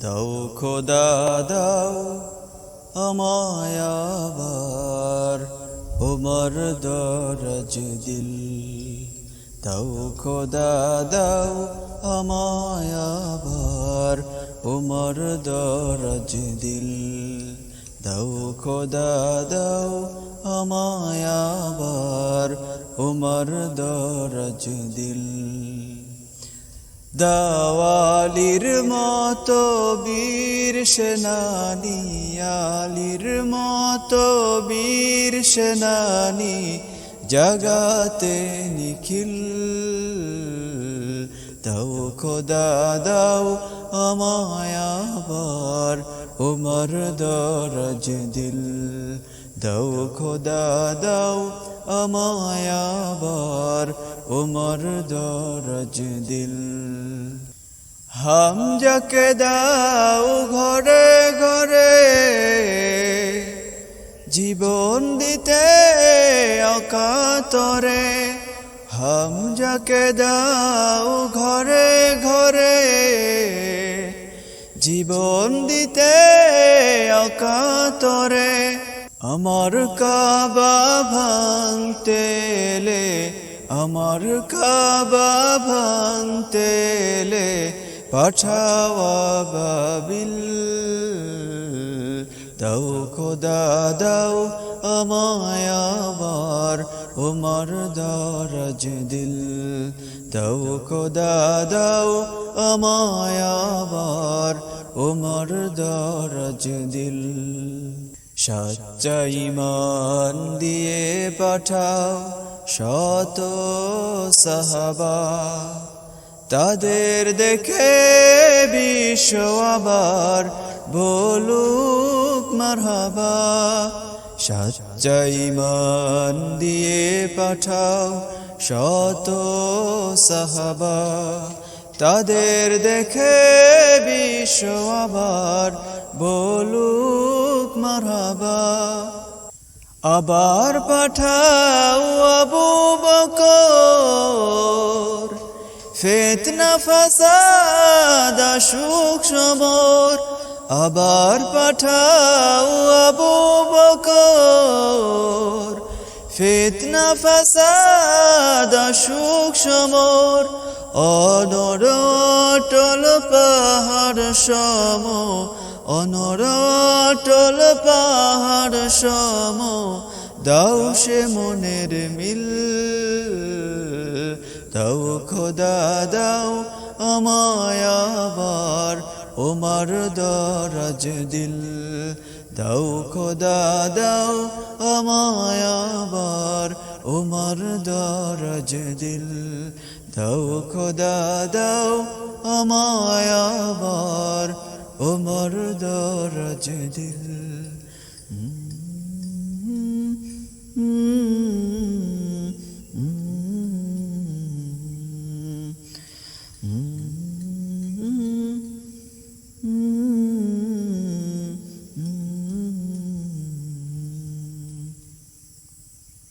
দাও খোদা দাও আমায় আবার ওমর দরজ দিল। দাও খোদা দাও আমায় আবার ওমর দরজ দিল। দাও খোদা দাও আমায় আবার ওমর দরজ দিল। দাওয়ালির মতো বীর সেনানি, আলির মতো বীর সেনানি, জগাতে নিখিল। দাও খোদা, দাও আমায় আবার উমর দরজ দিল। দাও খোদা, দাও আমায় আবার উমর দরজ দিল। হাম যাকে দাও ঘরে ঘরে, জীবন দিতে অকাতরে। হাম যাকে দাও ঘরে ঘরে, জীবন দিতে অকাতরে। আমার কাবা ভাঙতে আমার কাবা ভাঙতে এলে পাঠাওয়া বাবিল। দাও খোদা, দাও আমায় উমর দরজ দিল। দাও খোদা, দাও আমায় আবার দরজ দিল। সচ্চা ইমান দিয়ে পাঠাও শত সাহাবা, তাদের দেখে বিশ্ব আবার বলুক মারহাবা সচ্চা মান দিয়ে পাঠাও শত সাহাবা, তাদের দেখে বিশ্ব আবার বলুক মারহাবা। আবার পাঠাও আবু বকর। ফেতনা, ফাসাদ সুখ সমর আবার পাঠাও আবু বকর। ফেতনা, ফাসাদ সুখ সমর অনর অটল পাহাড় সম। অনর অটল পাহাড় সম। দাও সে মনের মিল। দাও খোদা, দাও আমায় আবার ওমার দরজ দিল। দাও খোদা, দাও আমায় আবার ওমার দরজ দিল। দাও খোদা, দাও আমায় আবার ওমর দরজ দিল। Mm.